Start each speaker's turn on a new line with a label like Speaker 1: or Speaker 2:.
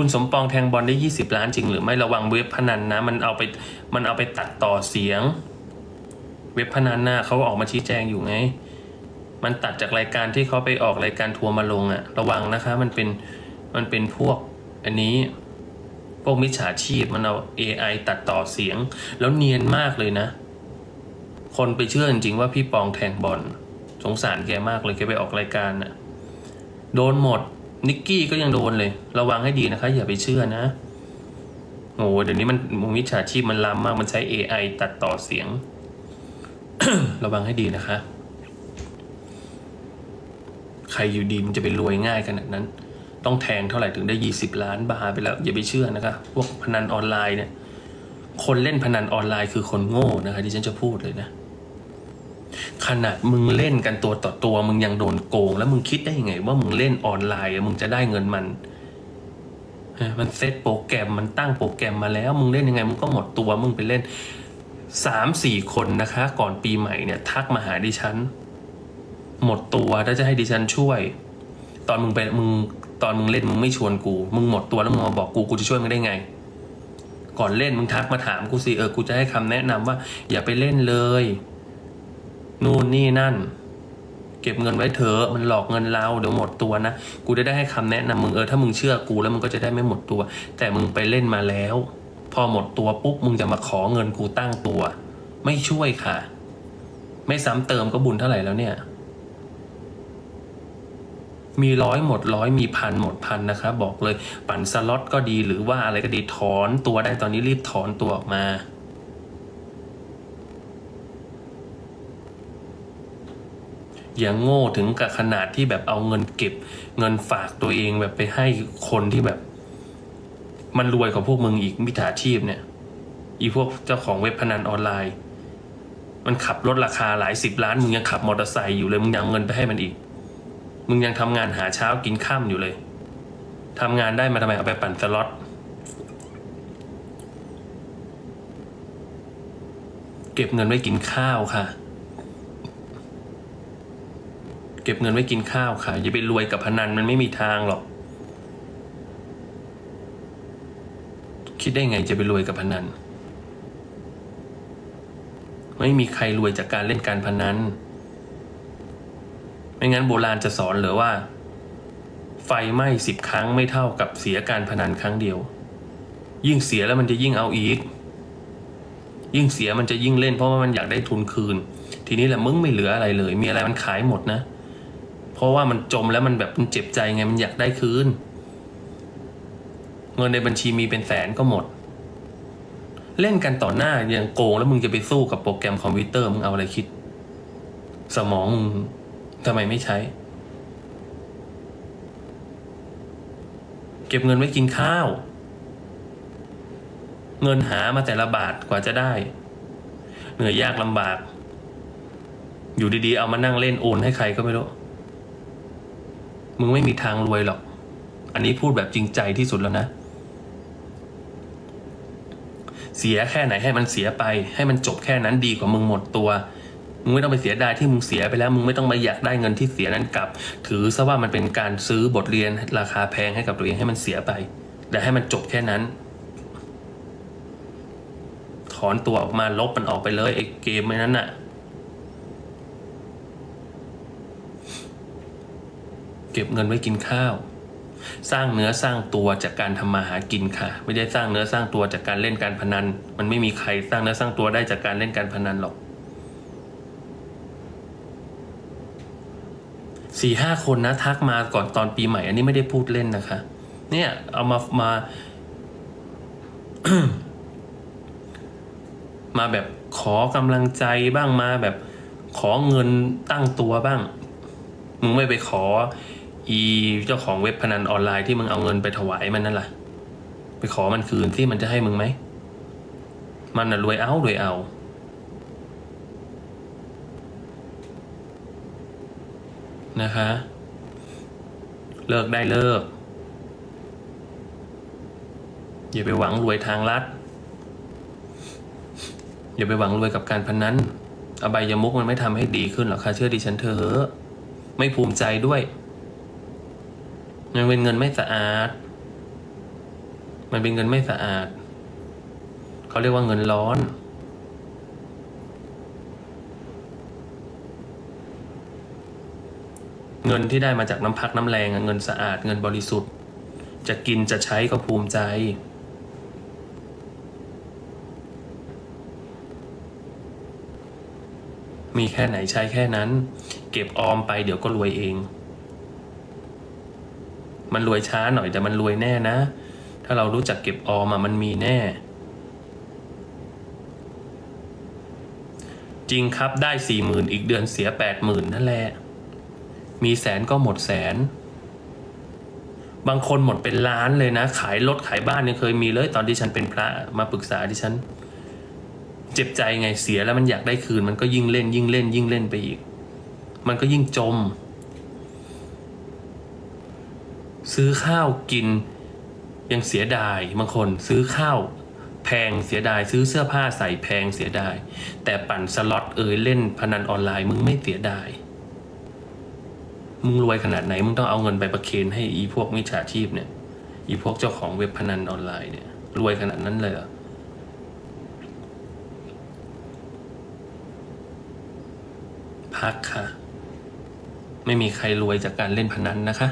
Speaker 1: คุณสมปองแทงบอลได้ยี่สิบล้านจริงหรือไม่ระวังเว็บพนันนะ มันเอาไปมันเอาไปตัดต่อเสียง เว็บพนันน่ะเขาออกมาชี้แจงอยู่ไง มันตัดจากรายการที่เขาไปออกรายการทัวร์มาลงอะระวังนะคะ มันเป็นมันเป็นพวกอันนี้พวกมิจฉาชีพมันเอา AI ตัดต่อเสียง แล้วเนียนมากเลยนะ คนไปเชื่อจริงๆว่าพี่ปองแทงบอลสงสารแกมากเลยแกไปออกรายการน่ะโดนหมด นิกกี้ก็ยังโดนเลย ระวังให้ดีนะคะ อย่าไปเชื่อนะโอ้เดี๋ยวนี้มันมิจฉาชีพมันล้ำมาก มันใช้ AI ตัดต่อเสียง ระวังให้ดีนะคะ ใครอยู่ดีมันจะไปรวยง่ายขนาดนั้น ต้องแทงเท่าไหร่ถึงได้ยี่สิบล้านบาทไปแล้ว อย่าไปเชื่อนะคะ พวกพนันออนไลน์เนี่ย คนเล่นพนันออนไลน์คือคนโง่นะคะที่ฉันจะพูดเลยนะ ขนาดมึงเล่นกันตัวต่อตัว มึงยังโดนโกง แล้วมึงคิดได้ยังไง ว่ามึงเล่นออนไลน์มึงจะได้เงินมันมันเซตโปรแกรมมันตั้งโปรแกรมมาแล้ว มึงเล่นยังไงมึงก็หมดตัวมึงไปเล่นสามสี่คนนะคะ ก่อนปีใหม่เนี่ยทักมาหาดิฉัน หมดตัวถ้าจะให้ดิฉันช่วย ตอนมึงไปมึงตอนมึงเล่นมึงไม่ชวนกู มึงหมดตัวแล้วมึงมาบอกกูกูจะช่วยมึงได้ไง ก่อนเล่นมึงทักมาถามกูสิเออกูจะให้คำแนะนำว่า อย่าไปเล่นเลย นู่นนี่นั่น เก็บเงินไว้เถอะมันหลอกเงินเราเดี๋ยวหมดตัวนะ กูจะได้ให้คำแนะนำมึงเออถ้ามึงเชื่อกูแล้วมึงก็จะได้ไม่หมดตัว แต่มึงไปเล่นมาแล้ว พอหมดตัวปุ๊บมึงจะมาขอเงินกูตั้งตัว ไม่ช่วยค่ะ ไม่ซ้ำเติมก็บุญเท่าไหร่แล้วเนี่ย มีร้อยหมดร้อยมีพันหมดพันนะคะ บอกเลยปั่นสล็อตก็ดีหรือว่าอะไรก็ดีถอนตัวได้ตอนนี้รีบถอนตัวออกมา อย่างโง่ถึงกับขนาดที่แบบเอาเงินเก็บ เงินฝากตัวเองแบบไปให้คนที่แบบ มันรวยกว่าพวกมึงอีกมิจฉาชีพเนี่ย อีพวกเจ้าของเว็บพนันออนไลน์ มันขับรถราคาหลายสิบล้านมึงยังขับมอเตอร์ไซค์อยู่เลยมึงยังเงินไปให้มันอีก มึงยังทำงานหาเช้ากินข้ามอยู่เลยทำงานได้มาทำไมเอาไปปั่นสล็อตเก็บเงินไว้กินข้าวค่ะ เก็บเงินไว้กินข้าวค่ะ อย่าไปรวยกับพนันมันไม่มีทางหรอก คิดได้ไงจะไปรวยกับพนัน ไม่มีใครรวยจากการเล่นการพนัน ไม่งั้นโบราณจะสอนหรือว่า ไฟไหม้สิบครั้งไม่เท่ากับเสียการพนันครั้งเดียว ยิ่งเสียแล้วมันจะยิ่งเอาอีก ยิ่งเสียมันจะยิ่งเล่นเพราะว่ามันอยากได้ทุนคืนทีนี้แหละมึงไม่เหลืออะไรเลย มีอะไรมันขายหมดนะ เพราะว่ามันจมแล้วมันแบบมันเจ็บใจไงมันอยากได้คืน เงินในบัญชีมีเป็นแสนก็หมด เล่นกันต่อหน้าอย่างโกงแล้วมึงจะไปสู้กับโปรแกรมคอมพิวเตอร์มึงเอาอะไรคิด สมองมึงทำไมไม่ใช้ เก็บเงินไว้กินข้าว เงินหามาแต่ละบาทกว่าจะได้ เหนื่อยยากลำบากอยู่ดีๆ เอามานั่งเล่นโอนให้ใครก็ไม่รู้ มึงไม่มีทางรวยหรอก อันนี้พูดแบบจริงใจที่สุดแล้วนะ เสียแค่ไหนให้มันเสียไป ให้มันจบแค่นั้นดีกว่ามึงหมดตัว มึงไม่ต้องไปเสียดายที่มึงเสียไปแล้ว มึงไม่ต้องมาอยากได้เงินที่เสียนั้นกลับ ถือซะว่ามันเป็นการซื้อบทเรียนราคาแพงให้กับตัวเองให้มันเสียไป แต่ให้มันจบแค่นั้น ถอนตัวออกมาลบมันออกไปเลยไอ้เกมไอ้นั้นน่ะ ก็บเงินไว้กินข้าว สร้างเนื้อสร้างตัวจากการทำมาหากินค่ะ ไม่ได้สร้างเนื้อสร้างตัวจากการเล่นการพนัน มันไม่มีใครสร้างเนื้อสร้างตัวได้จากการเล่นการพนันหรอกสี่ห้าคนนะทักมาก่อนตอนปีใหม่ อันนี้ไม่ได้พูดเล่นนะคะ เนี่ยเอามามามาแบบขอกำลังใจบ้างมาแบบขอเงินตั้งตัวบ้าง มึงไม่ไปขอ อีเจ้าของเว็บพนันออนไลน์ที่มึงเอาเงินไปถวายมันนั่นล่ะ ไปขอมันคืนที่มันจะให้มึงไหม มันน่ะรวยเอารวยเอานะคะ เลิกได้เลิก อย่าไปหวังรวยทางลัด อย่าไปหวังรวยกับการพนันอบายมุกมันไม่ทำให้ดีขึ้นหรอกค่ะเชื่อดิฉันเถอะไม่ภูมิใจด้วย มันเป็นเงินไม่สะอาด มันเป็นเงินไม่สะอาด เขาเรียกว่าเงินร้อน เงินที่ได้มาจากน้ำพักน้ำแรงเงินสะอาด เงินบริสุทธิ์ จะกินจะใช้ก็ภูมิใจมีแค่ไหนใช้แค่นั้น เก็บออมไปเดี๋ยวก็รวยเอง มันรวยช้าหน่อยแต่มันรวยแน่นะ ถ้าเรารู้จักเก็บออมมันมีแน่ จริงครับได้สี่หมื่นอีกเดือนเสียแปดหมื่นนั่นแหละ มีแสนก็หมดแสน บางคนหมดเป็นล้านเลยนะ ขายรถขายบ้านยังเคยมีเลย ตอนที่ฉันเป็นพระมาปรึกษาที่ฉัน เจ็บใจไงเสียแล้วมันอยากได้คืน มันก็ยิ่งเล่นยิ่งเล่นยิ่งเล่นไปอีก มันก็ยิ่งจม ซื้อข้าวกินยังเสียดายบางคนซื้อข้าวแพงเสียดายซื้อเสื้อผ้าใส่แพงเสียดาย แต่ปั่นสล็อตเอยเล่นพนันออนไลน์มึงไม่เสียดายมึงรวยขนาดไหนมึงต้องเอาเงินไปประเคนให้อีพวกมิจฉาชีพเนี่ยอีพวกเจ้าของเว็บพนันออนไลน์เนี่ยรวยขนาดนั้นเลยเหรอพักค่ะ ไม่มีใครรวยจากการเล่นพนันนะคะ